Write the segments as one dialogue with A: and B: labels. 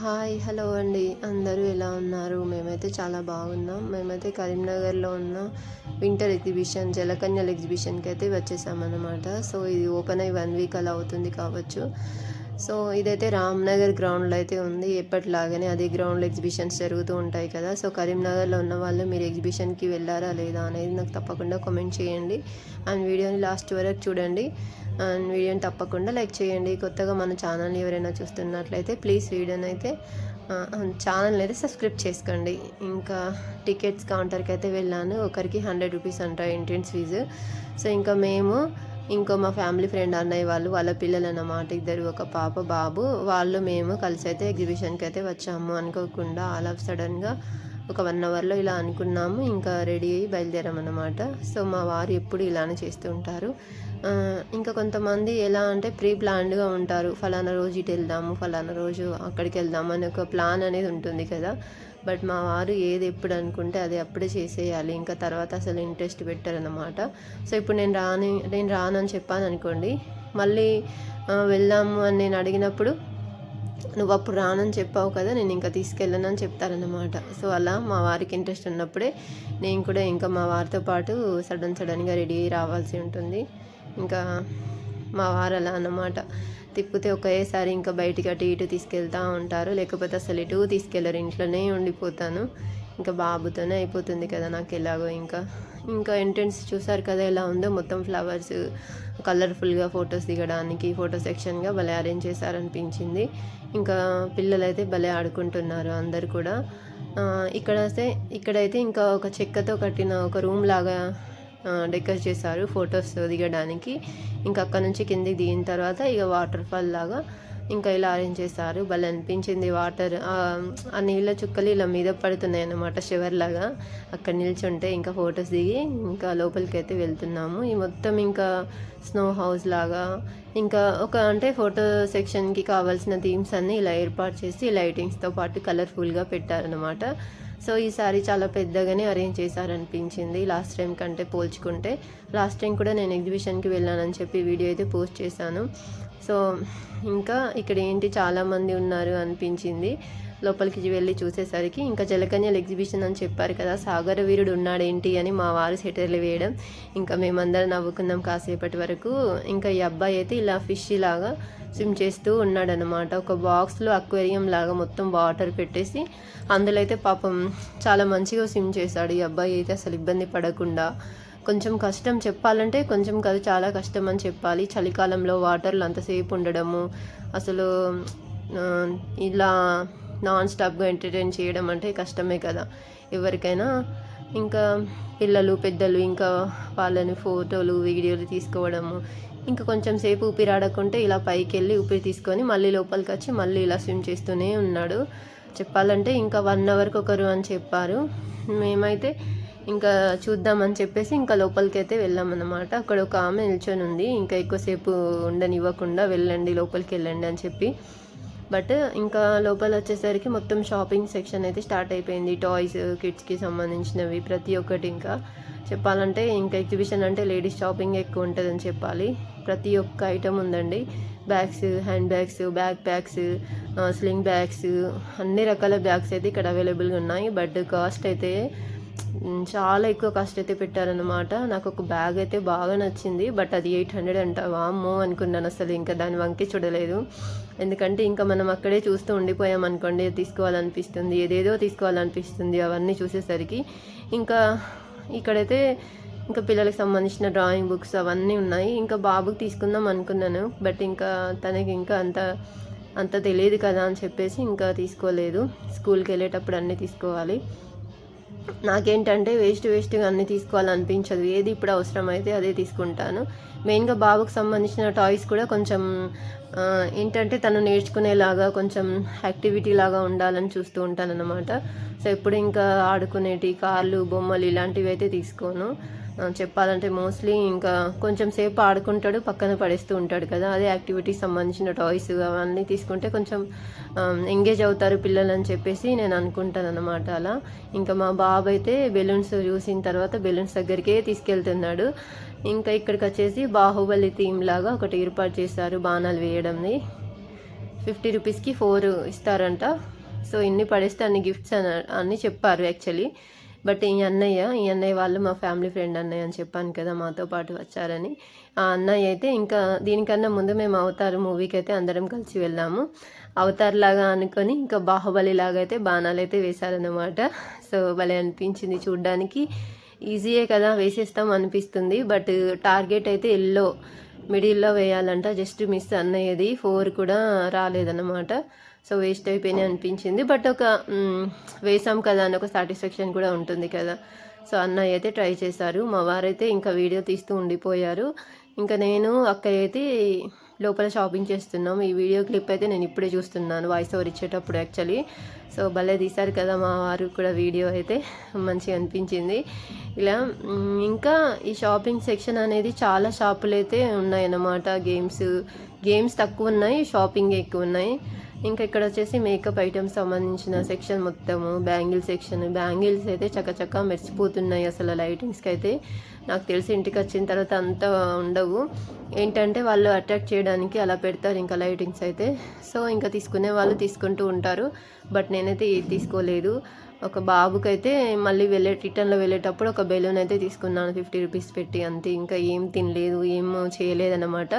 A: Hi hello అండి. అందరూ ఎలా ఉన్నారు? మేమైతే చాలా బాగున్నాం. మేమైతే కరీంనగర్లో ఉన్న. వింటర్ ఎగ్జిబిషన్ జలకన్యల ఎగ్జిబిషన్కి అయితే వచ్చేసామన్నమాట. సో ఇది ఓపెన్ అయ్యి వన్ వీక్ అలా అవుతుంది కావచ్చు. సో ఇదైతే రామ్నగర్ గ్రౌండ్లో అయితే ఉంది. ఎప్పటిలాగానే అదే గ్రౌండ్లో ఎగ్జిబిషన్స్ జరుగుతూ ఉంటాయి కదా. సో కరీంనగర్లో ఉన్న వాళ్ళు మీరు ఎగ్జిబిషన్కి వెళ్ళారా లేదా అనేది నాకు తప్పకుండా కామెంట్ చేయండి. అండ్ వీడియోని లాస్ట్ వరకు చూడండి. అండ్ వీడియోని తప్పకుండా లైక్ చేయండి. కొత్తగా మన ఛానల్ని ఎవరైనా చూస్తున్నట్లయితే ప్లీజ్ వీడియోని అయితే ఛానల్ని అయితే సబ్స్క్రైబ్ చేసుకోండి. ఇంకా టికెట్స్ కౌంటర్కి అయితే వెళ్ళాను. ఒకరికి హండ్రెడ్ రూపీస్ అంట ఎంట్రన్స్ ఫీజు. సో ఇంకా మేము ఇంకో మా ఫ్యామిలీ ఫ్రెండ్ అన్నయ్య వాళ్ళు వాళ్ళ పిల్లలు అన్నమాట ఇద్దరు ఒక పాప బాబు వాళ్ళు మేము కలిసి అయితే ఎగ్జిబిషన్కి అయితే వచ్చాము. అనుకోకుండా ఆల్ ఆఫ్ సడన్గా ఒక వన్ అవర్లో ఇలా అనుకున్నాము. ఇంకా రెడీ అయ్యి బయలుదేరామన్నమాట. సో మా వారు ఎప్పుడు ఇలానే చేస్తూ ఉంటారు. ఇంకా కొంతమంది ఎలా అంటే ప్రీ ప్లాన్డ్గా ఉంటారు. ఫలానా రోజు ఇటు వెళ్దాము ఫలానా రోజు అక్కడికి వెళ్దాము అని ఒక ప్లాన్ అనేది ఉంటుంది కదా. బట్ మా వారు ఏది ఎప్పుడు అనుకుంటే అది అప్పుడే చేసేయాలి. ఇంకా తర్వాత అసలు ఇంట్రెస్ట్ పెట్టారనమాట సో ఇప్పుడు నేను రాని నేను రానని చెప్పాను అనుకోండి మళ్ళీ వెళ్దాము అని నేను అడిగినప్పుడు నువ్వు అప్పుడు రానని చెప్పావు కదా నేను ఇంకా తీసుకెళ్ళను అని చెప్తారనమాట సో అలా మా వారికి ఇంట్రెస్ట్ ఉన్నప్పుడే నేను కూడా ఇంకా మా వారితో పాటు సడన్ సడన్గా రెడీ రావాల్సి ఉంటుంది. ఇంకా మా వారు అలా అన్నమాట. తిప్పితే ఒకేసారి ఇంకా బయటికి అటు ఇటు తీసుకెళ్తా ఉంటారు. లేకపోతే అసలు ఎటు తీసుకెళ్ళరు ఇంట్లోనే ఉండిపోతాను. ఇంకా బాబుతోనే అయిపోతుంది కదా నాకు ఎలాగో ఇంకా. ఇంకా ఎంట్రన్స్ చూసారు కదా ఎలా ఉందో. మొత్తం ఫ్లవర్స్ కలర్ఫుల్గా ఫొటోస్ దిగడానికి ఫోటో సెక్షన్గా భలే అరేంజ్ చేశారనిపించింది. ఇంకా పిల్లలైతే భలే ఆడుకుంటున్నారు అందరు కూడా. ఇక్కడ అయితే ఇక్కడైతే ఇంకా ఒక చెక్కతో కట్టిన ఒక రూమ్ లాగా డెకరేట్ చేశారు ఫొటోస్ దిగడానికి. ఇంకా అక్కడ నుంచి కిందికి దిగిన తర్వాత ఇక వాటర్ ఫాల్ లాగా ఇంకా ఇలా అరేంజ్ చేశారు. భలే అనిపించింది. వాటర్ ఆ నీళ్ళ చుక్కలు ఇలా మీద పడుతున్నాయి అన్నమాట షివర్లాగా. అక్కడ నిల్చుంటే ఇంకా ఫొటోస్ దిగి ఇంకా లోపలికి అయితే వెళ్తున్నాము. ఈ మొత్తం ఇంకా స్నో హౌస్ లాగా. ఇంకా ఒక అంటే ఫోటో సెక్షన్కి కావాల్సిన థీమ్స్ అన్నీ ఇలా ఏర్పాటు చేసి లైటింగ్స్తో పాటు కలర్ఫుల్గా పెట్టారనమాట సో ఈసారి చాలా పెద్దగానే అరేంజ్ చేశారనిపించింది. లాస్ట్ టైం కంటే పోల్చుకుంటే. లాస్ట్ టైం కూడా నేను ఎగ్జిబిషన్కి వెళ్ళానని చెప్పి వీడియో అయితే పోస్ట్ చేశాను. సో ఇంకా ఇక్కడ ఏంటి చాలామంది ఉన్నారు అనిపించింది. లోపలికి వెళ్ళి చూసేసరికి ఇంకా జలకన్యల ఎగ్జిబిషన్ అని చెప్పారు కదా సాగర వీరుడు ఉన్నాడేంటి అని మా వారు సెటర్లు వేయడం. ఇంకా మేమందరం నవ్వుకున్నాం కాసేపటి వరకు. ఇంకా ఈ అబ్బాయి అయితే ఇలా ఫిష్ లాగా స్విమ్ చేస్తూ ఉన్నాడనమాట ఒక బాక్స్లో అక్వేరియం లాగా మొత్తం వాటర్ పెట్టేసి అందులో అయితే పాపం చాలా మంచిగా స్విమ్ చేశాడు. ఈ అబ్బాయి అయితే అసలు ఇబ్బంది పడకుండా కొంచెం కష్టం చెప్పాలంటే కొంచెం కాదు చాలా కష్టం అని చెప్పాలి. చలికాలంలో వాటర్లు అంతసేపు ఉండడము అసలు ఇలా నాన్ స్టాప్గా ఎంటర్టైన్ చేయడం అంటే కష్టమే కదా. ఎవరికైనా ఇంకా పిల్లలు పెద్దలు ఇంకా వాళ్ళని ఫోటోలు వీడియోలు తీసుకోవడము ఇంకా కొంచెం సేపు ఊపిరి ఆడకుంటే ఇలా పైకి వెళ్ళి ఊపిరి తీసుకొని మళ్ళీ లోపలికి వచ్చి మళ్ళీ ఇలా స్విమ్ చేస్తూనే ఉన్నాడు. చెప్పాలంటే ఇంకా వన్ అవర్కి ఒకరు అని చెప్పారు. మేమైతే ఇంకా చూద్దామని చెప్పేసి ఇంకా లోపలికి అయితే వెళ్ళామన్నమాట. అక్కడ ఒక ఆమె నిల్చొని ఉంది. ఇంకా ఎక్కువసేపు ఉండనివ్వకుండా వెళ్ళండి లోపలికి వెళ్ళండి అని చెప్పి. బట్ ఇంకా లోపల వచ్చేసరికి మొత్తం షాపింగ్ సెక్షన్ అయితే స్టార్ట్ అయిపోయింది. టాయ్స్ కిడ్స్కి సంబంధించినవి ప్రతి ఒక్కటి ఇంకా. చెప్పాలంటే ఇంకా ఎగ్జిబిషన్ అంటే లేడీస్ షాపింగ్ ఎక్కువ ఉంటుందని చెప్పాలి. ప్రతి ఒక్క ఐటమ్ ఉందండి. Bags hand bags back packs sling bags అన్ని రకాల బ్యాగ్స్ అయితే ఇక్కడ అవైలబుల్గా ఉన్నాయి. బట్ కాస్ట్ అయితే చాలా ఎక్కువ కాస్ట్ అయితే పెట్టారనమాట నాకు ఒక బ్యాగ్ అయితే బాగా నచ్చింది బట్ అది ఎయిట్ హండ్రెడ్ అంట. వామ్మో అనుకున్నాను అసలు ఇంకా దాని వంకి చూడలేదు. ఎందుకంటే ఇంకా మనం అక్కడే చూస్తూ ఉండిపోయాం అనుకోండి తీసుకోవాలనిపిస్తుంది ఏదేదో తీసుకోవాలనిపిస్తుంది అవన్నీ చూసేసరికి. ఇంకా ఇక్కడైతే ఇంకా పిల్లలకు సంబంధించిన డ్రాయింగ్ బుక్స్ అవన్నీ ఉన్నాయి. ఇంకా బాబుకి తీసుకుందాం అనుకున్నాను బట్ ఇంకా తనకి ఇంకా అంత అంత తెలియదు కదా అని చెప్పేసి ఇంకా తీసుకోలేదు. స్కూల్కి వెళ్ళేటప్పుడు అన్నీ తీసుకోవాలి. నాకేంటంటే వేస్ట్ వేస్ట్గా అన్నీ తీసుకోవాలనిపించదు. ఏది ఇప్పుడు అవసరమైతే అదే తీసుకుంటాను. మెయిన్గా బాబుకు సంబంధించిన టాయ్స్ కూడా కొంచెం ఏంటంటే తను నేర్చుకునేలాగా కొంచెం యాక్టివిటీ లాగా ఉండాలని చూస్తూ ఉంటాను అనమాట సో ఎప్పుడు ఇంకా ఆడుకునేటి కార్లు బొమ్మలు ఇలాంటివి అయితే తీసుకోను. చెప్పాలంటే మోస్ట్లీ ఇంకా కొంచెం సేపు ఆడుకుంటాడు పక్కన పడేస్తూ ఉంటాడు కదా. అదే యాక్టివిటీస్ సంబంధించిన టాయ్స్ అవన్నీ తీసుకుంటే కొంచెం ఎంగేజ్ అవుతారు పిల్లలు అని చెప్పేసి నేను అనుకుంటాను అనమాట అలా. ఇంకా మా బాబు అయితే బెలూన్స్ చూసిన తర్వాత బెలూన్స్ దగ్గరికే తీసుకెళ్తున్నాడు. ఇంకా ఇక్కడికి వచ్చేసి బాహుబలి థీమ్ లాగా ఒకటి ఏర్పాటు చేశారు బాణాలు వేయడంది ఫిఫ్టీ రూపీస్కి ఫోర్ ఇస్తారంట. సో ఇన్ని పడేస్తే అన్ని గిఫ్ట్స్ అని అన్ని చెప్పారు యాక్చువల్లీ బట్ ఈ అన్నయ్య ఈ అన్నయ్య వాళ్ళు మా ఫ్యామిలీ ఫ్రెండ్ అన్నయ్య అని చెప్పాను కదా మాతో పాటు వచ్చారని. ఆ అన్నయ్య అయితే ఇంకా దీనికన్నా ముందు మేము అవతార్ మూవీకి అయితే అందరం కలిసి వెళ్ళాము. అవతార్ లాగా అనుకొని ఇంకా బాహుబలి లాగా అయితే బాణాలు అయితే వేశారనమాట సో భలే అనిపించింది చూడ్డానికి. ఈజీయే కదా వేసేస్తాం అనిపిస్తుంది. బట్ టార్గెట్ అయితే ఎల్లో. మిడిల్లో వేయాలంట జస్ట్ మిస్ అన్నయ్యది. ఫోర్ కూడా రాలేదన్నమాట. సో వేస్ట్ అయిపోయినాయి అనిపించింది. బట్ ఒక వేసాం కదా అని ఒక సాటిస్ఫాక్షన్ కూడా ఉంటుంది కదా. సో అన్నయ్య అయితే ట్రై చేశారు. మా వారైతే ఇంకా వీడియో తీస్తూ ఉండిపోయారు. ఇంకా నేను అక్కయ్య అయితే లోపల షాపింగ్ చేస్తున్నాం. ఈ వీడియో క్లిప్ అయితే నేను ఇప్పుడే చూస్తున్నాను వాయిస్ ఓవర్ ఇచ్చేటప్పుడు యాక్చువల్లీ. సో భలే తీశారు కదా మా వారు కూడా వీడియో అయితే. మంచిగా అనిపించింది. ఇలా ఇంకా ఈ షాపింగ్ సెక్షన్ అనేది చాలా షాపులు అయితే ఉన్నాయన్నమాట. గేమ్స్ గేమ్స్ తక్కువ ఉన్నాయి షాపింగ్ ఎక్కువ ఉన్నాయి. ఇంకా ఇక్కడ వచ్చేసి మేకప్ ఐటమ్స్ సంబంధించిన సెక్షన్ మొత్తము బ్యాంగిల్ సెక్షన్ బ్యాంగిల్స్ అయితే చక్కచక్క మెరిసిపోతున్నాయి అసలు లైటింగ్స్కి అయితే. నాకు తెలిసి ఇంటికి వచ్చిన తర్వాత అంత ఉండవు. ఏంటంటే వాళ్ళు అట్రాక్ట్ చేయడానికి అలా పెడతారు ఇంకా లైటింగ్స్ అయితే. సో ఇంకా తీసుకునే వాళ్ళు తీసుకుంటూ ఉంటారు. బట్ నేనైతే ఏది తీసుకోలేదు. ఒక బాబుకైతే మళ్ళీ వెళ్ళే రిటర్న్లో వెళ్ళేటప్పుడు ఒక బెలూన్ అయితే తీసుకున్నాను. ఫిఫ్టీ రూపీస్ పెట్టి అంతే. ఇంకా ఏం తినలేదు ఏం చేయలేదన్నమాట.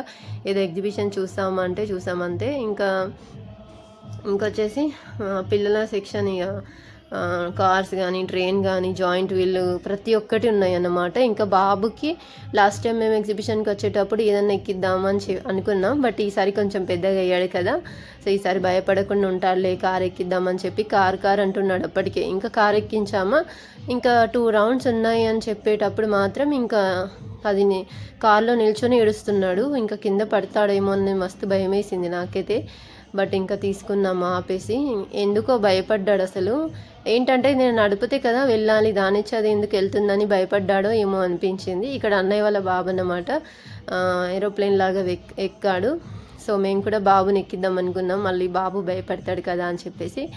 A: ఏదో ఎగ్జిబిషన్ చూసామంటే చూసామంతే ఇంకా ఇంకొచ్చేసి పిల్లల సెక్షన్ ఇక కార్స్ కానీ ట్రైన్ కానీ జాయింట్ వీల్ ప్రతి ఒక్కటి ఉన్నాయి అన్నమాట ఇంకా బాబుకి లాస్ట్ టైం మేము ఎగ్జిబిషన్కి వచ్చేటప్పుడు ఏదన్నా ఎక్కిద్దామని అనుకున్నాం. బట్ ఈసారి కొంచెం పెద్దగా అయ్యాడు కదా. సో ఈసారి భయపడకుండా ఉంటాడులే కార్ ఎక్కిద్దామని చెప్పి కార్ కార్ అంటున్నాడు అప్పటికే. ఇంకా కార్ ఎక్కించామా? ఇంకా టూ రౌండ్స్ ఉన్నాయి అని చెప్పేటప్పుడు మాత్రం ఇంకా అది కార్లో నిల్చొని ఏడుస్తున్నాడు. ఇంకా కింద పడతాడేమో అని మస్తు భయం వేసింది నాకైతే. బట్ ఇంకా తీసుకున్నాము ఆపేసి. ఎందుకో భయపడ్డాడు అసలు. ఏంటంటే నేను నడిపితే కదా వెళ్ళాలి దానిచ్చి అది ఎందుకు వెళ్తుందని భయపడ్డాడో ఏమో అనిపించింది. ఇక్కడ అన్నయ్య వాళ్ళ బాబు అన్నమాట ఏరోప్లేన్ లాగా ఎక్- ఎక్కాడు. సో మేము కూడా బాబుని ఎక్కిద్దాం అనుకున్నాం. మళ్ళీ బాబు భయపడతాడు కదా అని చెప్పేసి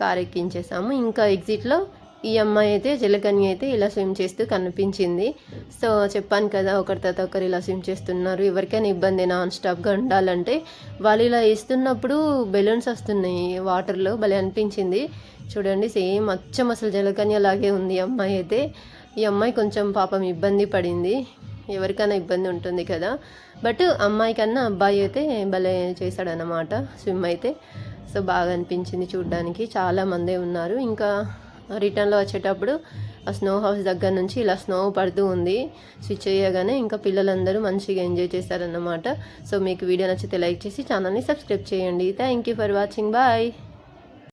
A: కారు ఎక్కించేసాము. ఇంకా ఎగ్జిట్లో ఈ అమ్మాయి అయితే జలకన్య అయితే ఇలా స్విమ్ చేస్తూ కనిపించింది. సో చెప్పాను కదా ఒకరి తర్వాత ఒకరు ఇలా స్విమ్ చేస్తున్నారు. ఎవరికైనా ఇబ్బంది నాన్ స్టాప్గా ఉండాలంటే వాళ్ళు ఇలా వేస్తున్నప్పుడు బెలూన్స్ వస్తున్నాయి వాటర్లో భలే అనిపించింది. చూడండి సేమ్ అచ్చం అసలు జలకన్య లాగే ఉంది అమ్మాయి అయితే. ఈ అమ్మాయి కొంచెం పాపం ఇబ్బంది పడింది. ఎవరికైనా ఇబ్బంది ఉంటుంది కదా. బట్ అమ్మాయి కన్నా అబ్బాయి అయితే భలే చేశాడనమాట స్విమ్ అయితే. సో బాగా అనిపించింది చూడడానికి. చాలామందే ఉన్నారు. ఇంకా రిటర్న్లో వచ్చేటప్పుడు ఆ స్నో హౌస్ దగ్గర నుంచి ఇలా స్నో పడుతూ ఉంది. స్విచ్ చేయగానే ఇంకా పిల్లలందరూ మంచిగా ఎంజాయ్ చేశారన్నమాట. సో మీకు వీడియో నచ్చితే లైక్ చేసి ఛానల్ని సబ్స్క్రైబ్ చేయండి. Thank you for watching. Bye.